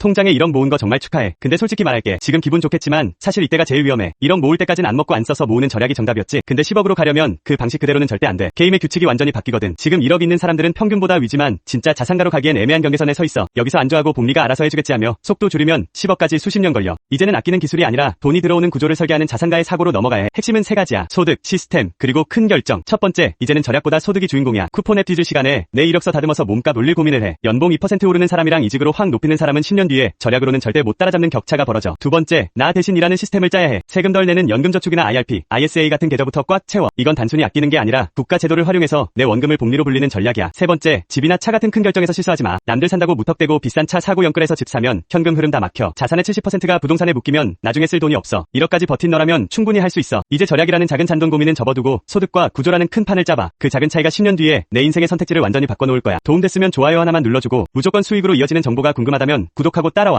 통장에 1억 모은 거 정말 축하해. 근데 솔직히 말할게. 지금 기분 좋겠지만 사실 이때가 제일 위험해. 1억 모을 때까진 안 먹고 안 써서 모으는 절약이 정답이었지. 근데 10억으로 가려면 그 방식 그대로는 절대 안 돼. 게임의 규칙이 완전히 바뀌거든. 지금 1억 있는 사람들은 평균보다 위지만 진짜 자산가로 가기엔 애매한 경계선에 서 있어. 여기서 안주하고 복리가 알아서 해주겠지 하며 속도 줄이면 10억까지 수십 년 걸려. 이제는 아끼는 기술이 아니라 돈이 들어오는 구조를 설계하는 자산가의 사고로 넘어가야 해. 핵심은 세 가지야. 소득, 시스템, 그리고 큰 결정. 첫 번째, 이제는 절약보다 소득이 주인공이야. 쿠폰 앱 뒤질 시간에 내 이력서 다듬어서 몸값 올릴 고민을 해. 연봉 2% 오르는 사람이랑 이직으로 확 높이는 사람은 10년 뒤에 절약으로는 절대 못 따라잡는 격차가 벌어져. 두 번째, 나 대신 일하는 시스템을 짜야 해. 세금 덜 내는 연금저축이나 IRP, ISA 같은 계좌부터 꽉 채워. 이건 단순히 아끼는 게 아니라 국가 제도를 활용해서 내 원금을 복리로 불리는 전략이야. 세 번째, 집이나 차 같은 큰 결정에서 실수하지 마. 남들 산다고 무턱대고 비싼 차 사고 연끌해서 집 사면 현금 흐름 다 막혀. 자산의 70%가 부동산에 묶이면 나중에 쓸 돈이 없어. 1억까지 버틴 너라면 충분히 할 수 있어. 이제 절약이라는 작은 잔돈 고민은 접어두고 소득과 구조라는 큰 판을 짜봐. 그 작은 차이가 10년 뒤에 내 인생의 선택지를 완전히 바꿔놓을 거야. 도움됐으면 좋아요 하나만 눌러주고 무조건 수익으로 이어지는 정보가 궁금하다면 구독하고 따라와.